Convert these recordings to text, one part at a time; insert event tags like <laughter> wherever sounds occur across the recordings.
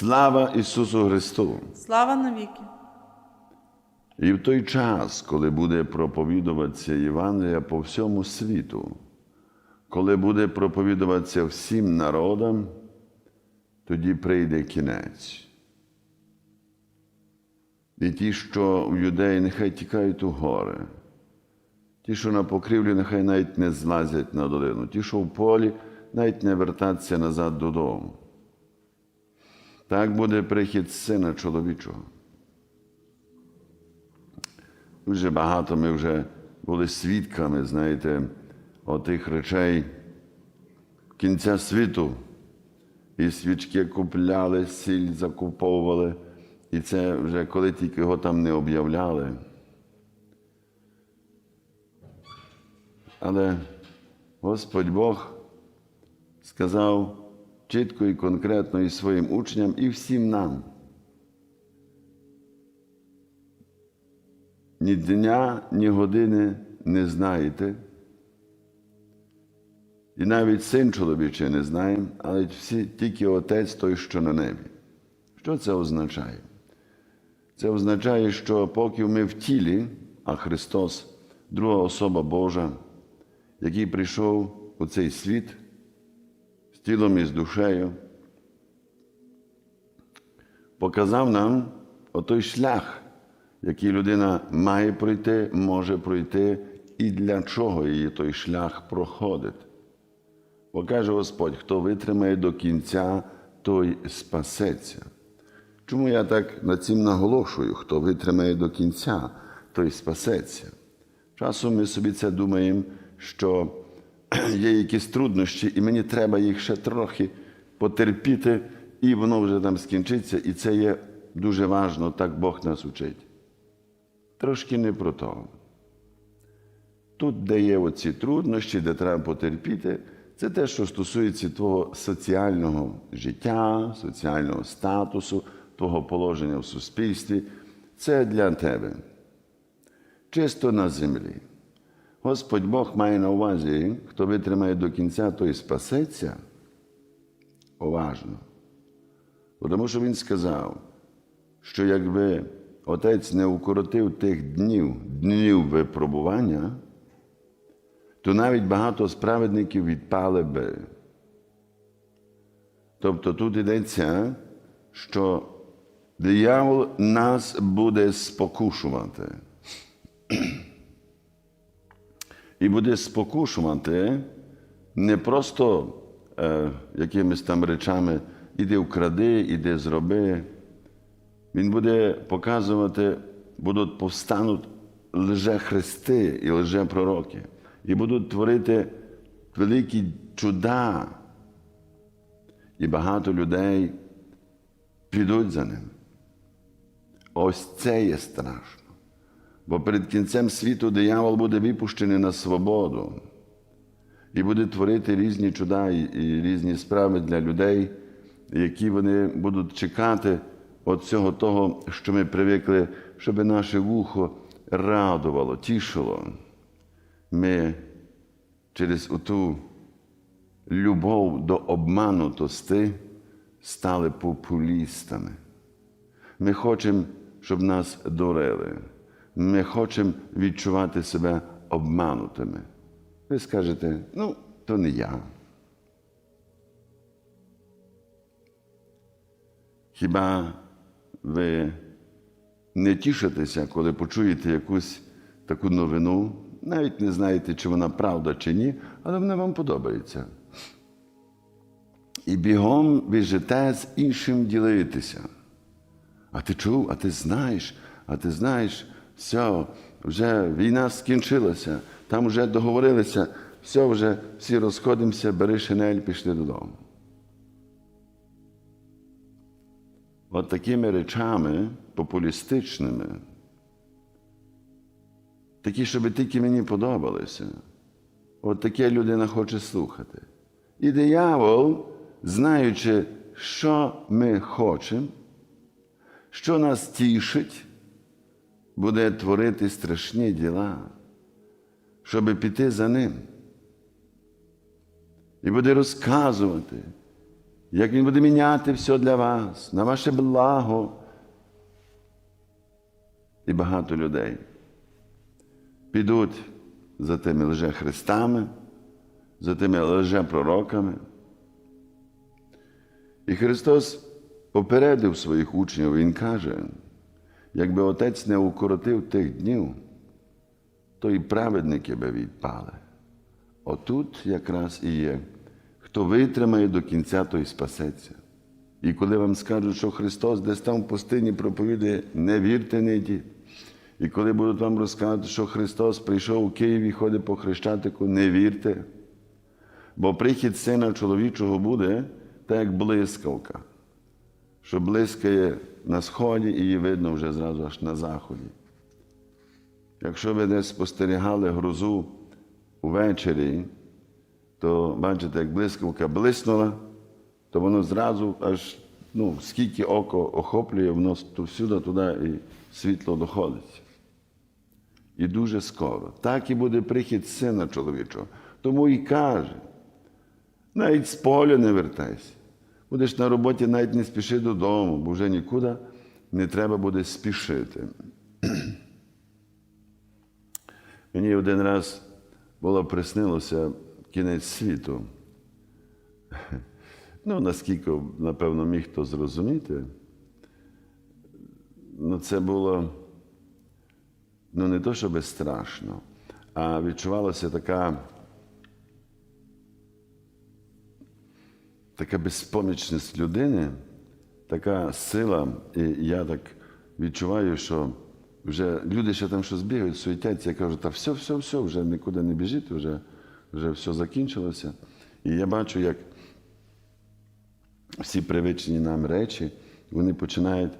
Слава Ісусу Христу! Слава навіки! І в той час, коли буде проповідуватися Євангелія по всьому світу, коли буде проповідуватися всім народам, тоді прийде кінець. І ті, що в юдеї, нехай тікають у гори. Ті, що на покрівлі, нехай навіть не злазять на долину. Ті, що в полі, навіть не вертаться назад додому. Так буде прихід сина чоловічого. Дуже багато ми вже були свідками, знаєте, отих речей кінця світу. І свічки купляли, сіль закуповували. І це вже коли тільки його там не об'являли. Але Господь Бог сказав чітко і конкретно і своїм учням, і всім нам. Ні дня, ні години не знаєте. І навіть син чоловічий не знаємо, але всі тільки Отець той, що на небі. Що це означає? Це означає, що поки ми в тілі, а Христос, друга особа Божа, який прийшов у цей світ з тілом і з душею, показав нам отой шлях, який людина має пройти, може пройти, і для чого її той шлях проходить. Бо каже Господь, хто витримає до кінця, той спасеться. Чому я так над цим наголошую? Хто витримає до кінця, той спасеться. Часом ми собі це думаємо, що <clears throat> є якісь труднощі, і мені треба їх ще трохи потерпіти, і воно вже там скінчиться. І це є дуже важно, так Бог нас учить. Трошки не про то. Тут, де є оці труднощі, де треба потерпіти, це те, що стосується твого соціального життя, соціального статусу, твого положення в суспільстві. Це для тебе. Чисто на землі. Господь Бог має на увазі, хто витримає до кінця, той спасеться. Уважно. Тому що Він сказав, що якби Отець не укоротив тих днів, днів випробування, то навіть багато справедників відпали би. Тобто тут йдеться, що диявол нас буде спокушувати. І буде спокушувати не просто е, якимись там речами, іди вкради, іди зроби. Він буде показувати, будуть повстануть лже хрести і лже пророки, і будуть творити великі чуда. І багато людей підуть за ним. Ось це є страшно. Бо перед кінцем світу диявол буде випущений на свободу і буде творити різні чуда і, різні справи для людей, які вони будуть чекати от цього того, що ми привикли, щоб наше вухо радувало, тішило. Ми через оту любов до обманутості стали популістами. Ми хочемо, щоб нас дурили. Ми хочемо відчувати себе обманутими. Ви скажете, ну, то не я. Хіба ви не тішитеся, коли почуєте якусь таку новину, навіть не знаєте, чи вона правда чи ні, але вона вам подобається. І бігом біжите з іншим ділитися. А ти чув, а ти знаєш, а ти знаєш, все, вже війна скінчилася, там вже договорилися, все, вже всі розходимося, бери шинель, пішли додому. От такими речами популістичними, такі, щоб тільки мені подобалися, от таке людина хоче слухати. І диявол, знаючи, що ми хочемо, що нас тішить, буде творити страшні діла, щоб піти за ним. І буде розказувати, як Він буде міняти все для вас, на ваше благо. І багато людей підуть за тими лже-христами, за тими лже-пророками. І Христос попередив своїх учнів, Він каже, якби Отець не укоротив тих днів, то і праведники би відпали. Отут якраз і є, хто витримає до кінця, той спасеться. І коли вам скажуть, що Христос десь там в пустині проповідує, не вірте, не йдіть. І коли будуть вам розказувати, що Христос прийшов у Києві, ходить по Хрещатику, не вірте. Бо прихід сина чоловічого буде так, як блискавка, що блискає на сході її видно вже зразу аж на заході. Якщо ви десь спостерігали грозу увечері, то бачите, як блискавка блиснула, то воно зразу аж ну, скільки око охоплює, воно всюди туди і світло доходить. І дуже скоро. Так і буде прихід сина чоловічого. Тому і каже, навіть з поля не вертайся. Будеш на роботі, навіть не спіши додому, бо вже нікуди не треба буде спішити. <clears throat> Мені один раз було приснилося кінець світу. <clears throat> Ну, наскільки, напевно, міг хто зрозуміти, ну, це було ну, не то, щоб страшно, а відчувалася така, така безпомічність людини, така сила, і я так відчуваю, що вже люди ще там щось бігають, суетяться, я кажу, та все, все, все, вже нікуди не біжить, вже, вже все закінчилося. І я бачу, як всі привичні нам речі, вони починають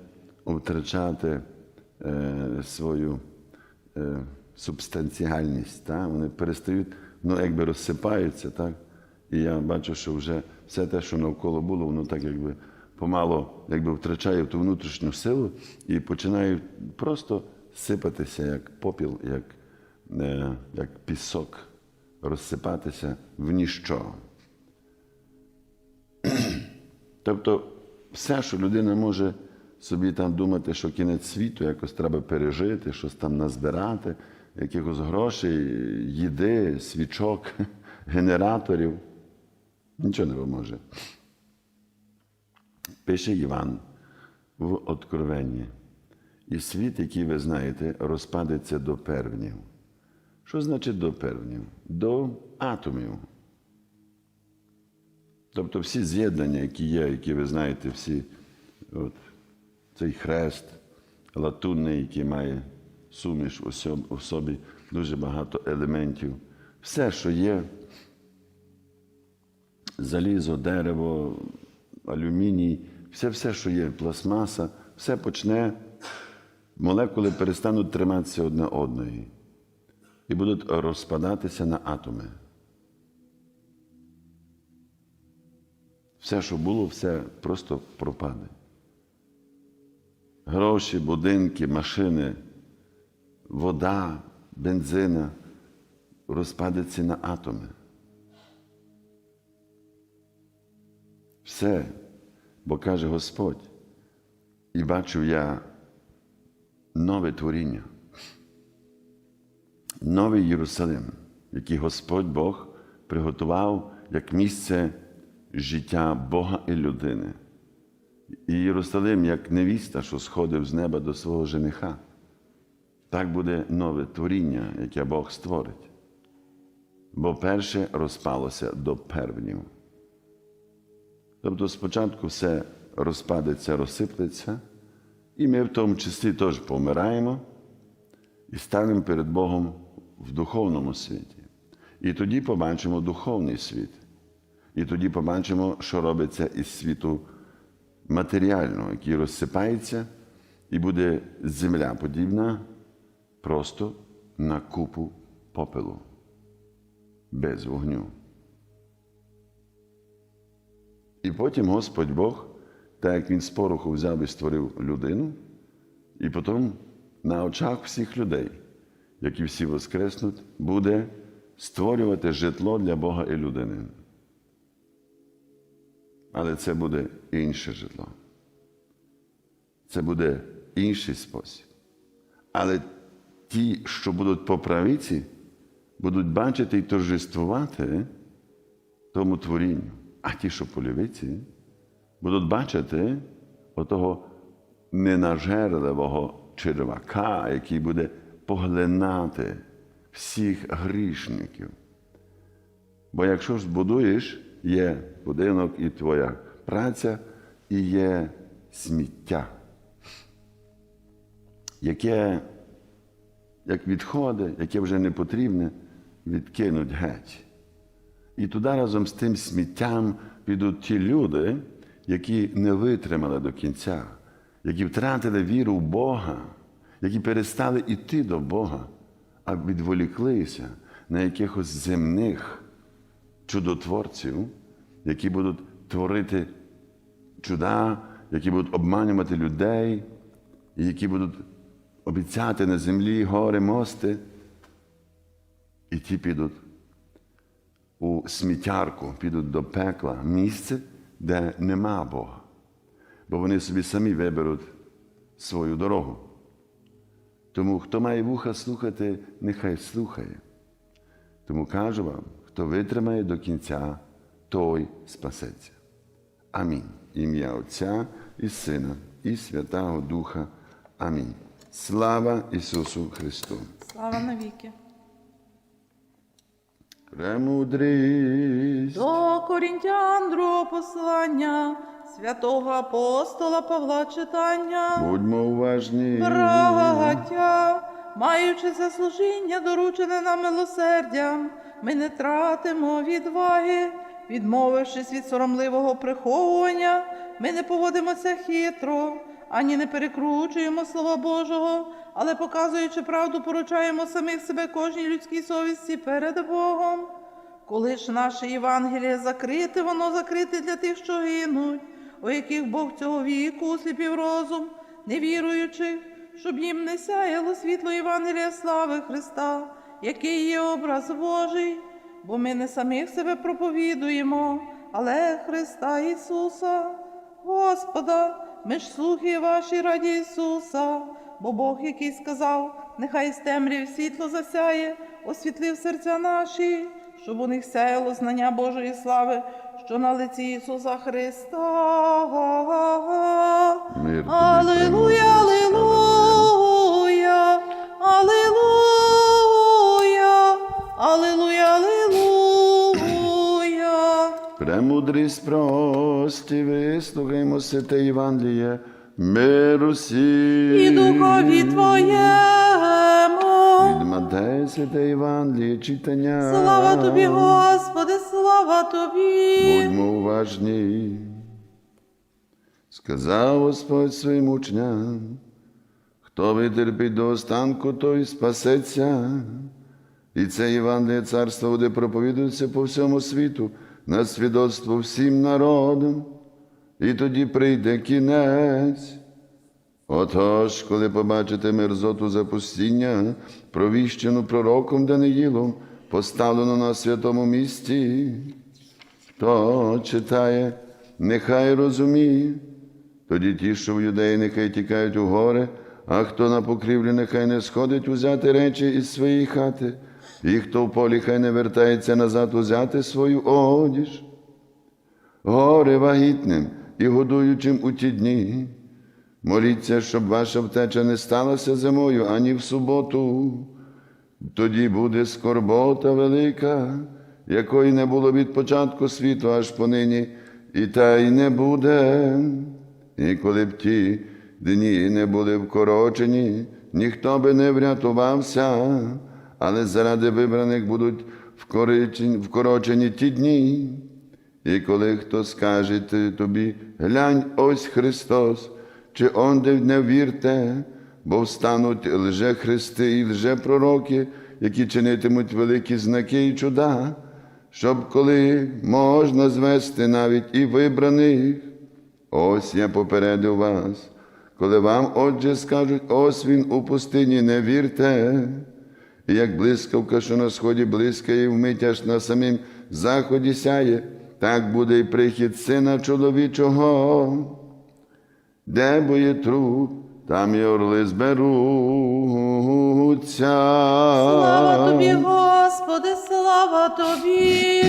втрачати е, свою е, субстанціальність. Так? Вони перестають, ну, якби розсипаються. Так? І я бачу, що вже все те, що навколо було, воно так якби помало якби втрачає ту внутрішню силу і починає просто сипатися як попіл, як, е, як пісок, розсипатися в ніщо. <clears throat> Тобто, все, що людина може собі там думати, що кінець світу якось треба пережити, щось там назбирати, якихось грошей, їди, свічок, <laughs> генераторів, нічого не поможе. Пише Іван в Откровенні. І світ, який ви знаєте, розпадеться до первнів. Що значить до первнів? До атомів. Тобто всі з'єднання, які є, які ви знаєте, всі, от, цей хрест латунний, який має суміш у собі дуже багато елементів. Все, що є, залізо, дерево, алюміній, все, все, що є, пластмаса, все почне, молекули перестануть триматися одне одної і будуть розпадатися на атоми. Все, що було, все просто пропаде. Гроші, будинки, машини, вода, бензина розпадеться на атоми. Все, бо каже Господь, і бачив я нове творіння, новий Єрусалим, який Господь Бог приготував як місце життя Бога і людини. І Єрусалим, як невіста, що сходив з неба до свого жениха. Так буде нове творіння, яке Бог створить. Бо перше розпалося до первнів. Тобто спочатку все розпадеться, розсиплеться, і ми в тому числі теж помираємо і станемо перед Богом в духовному світі. І тоді побачимо духовний світ. І тоді побачимо, що робиться із світу матеріального, який розсипається, і буде земля подібна просто на купу попелу без вогню. І потім Господь Бог, так як Він з пороху взяв і створив людину, і потім на очах всіх людей, які всі воскреснуть, буде створювати житло для Бога і людини. але це буде інше житло. Це буде інший спосіб. Але ті, що будуть по правиці, будуть бачити і торжествувати тому творінню. А ті, що по лівиці, будуть бачити отого ненажерливого червака, який буде поглинати всіх грішників. Бо якщо ж збудуєш, є будинок і твоя праця, і є сміття, яке, як відходи, яке вже не потрібне, відкинуть геть. І туди разом з тим сміттям підуть ті люди, які не витримали до кінця, які втратили віру в Бога, які перестали йти до Бога, а відволіклися на якихось земних чудотворців, які будуть творити чуда, які будуть обманювати людей, які будуть обіцяти на землі гори, мости. І ті підуть у сміттярку, підуть до пекла, місце, де нема Бога. Бо вони собі самі виберуть свою дорогу. Тому хто має вуха слухати, нехай слухає. Тому кажу вам, хто витримає до кінця, той спасеться. Амінь. Ім'я Отця і Сина, і Святого Духа. Амінь. Слава Ісусу Христу! Слава навіки. Премудрість. До Корінтян другого послання святого апостола Павла читання. Будьмо уважні. Браття, маючи це служіння, доручене нам милосердям, ми не тратимо відваги, відмовившись від соромливого приховування, ми не поводимося хитро, ані не перекручуємо Слова Божого, але показуючи правду, поручаємо самих себе кожній людській совісті перед Богом. Коли ж наше Євангеліє закрите, воно закрите для тих, що гинуть, у яких Бог цього віку осліпів розум, невіруючих, щоб їм не сяяло світло Євангелія слави Христа, який є образ Божий, бо ми не самих себе проповідуємо, але Христа Ісуса, Господа, ми ж слухи ваші раді Ісуса, бо Бог, який сказав, нехай з темряв світло засяє, освітлив серця наші, щоб у них сяяло знання Божої слави, що на лиці Ісуса Христа. Аллилуйя, аллилуйя, Премудрість прості, вислухаймо святе Євангеліє, миру всім. І духові Твоєму. Від Матея святе Євангеліє, читання. Слава Тобі, Господи, слава Тобі. Будьмо уважні. Сказав Господь своїм учням, хто витерпить до останку, той спасеться. І це Євангеліє царство буде проповідуватися по всьому світу на свідоцтво всім народам, і тоді прийде кінець. Отож, коли побачите мерзоту запустіння, провіщену пророком Даниїлом, поставлену на святому місці, хто читає, нехай розуміє. Тоді ті, що в юдеї, нехай тікають у гори, а хто на покрівлі, нехай не сходить узяти речі із своєї хати, і хто в полі, хай не вертається назад узяти свою одіж. Горе вагітним і годуючим у ті дні. Моліться, щоб ваша втеча не сталася зимою ані в суботу. Тоді буде скорбота велика, якої не було від початку світу аж понині, і та й не буде. І коли б ті дні не були вкорочені, ніхто би не врятувався, але заради вибраних будуть вкорочені, ті дні. І коли хто скаже тобі, глянь, ось Христос, чи онде не вірте, бо встануть лже-христи і лже-пророки, які чинитимуть великі знаки і чуда, щоб коли можна звести навіть і вибраних. Ось я попередив вас, коли вам, отже, скажуть, ось він у пустині, не вірте. І як блискавка, що на сході блискає, вмить аж на самім заході сяє, так буде й прихід Сина чоловічого. Де бо є труп, там і орли зберуться. Слава тобі, Господи, слава тобі.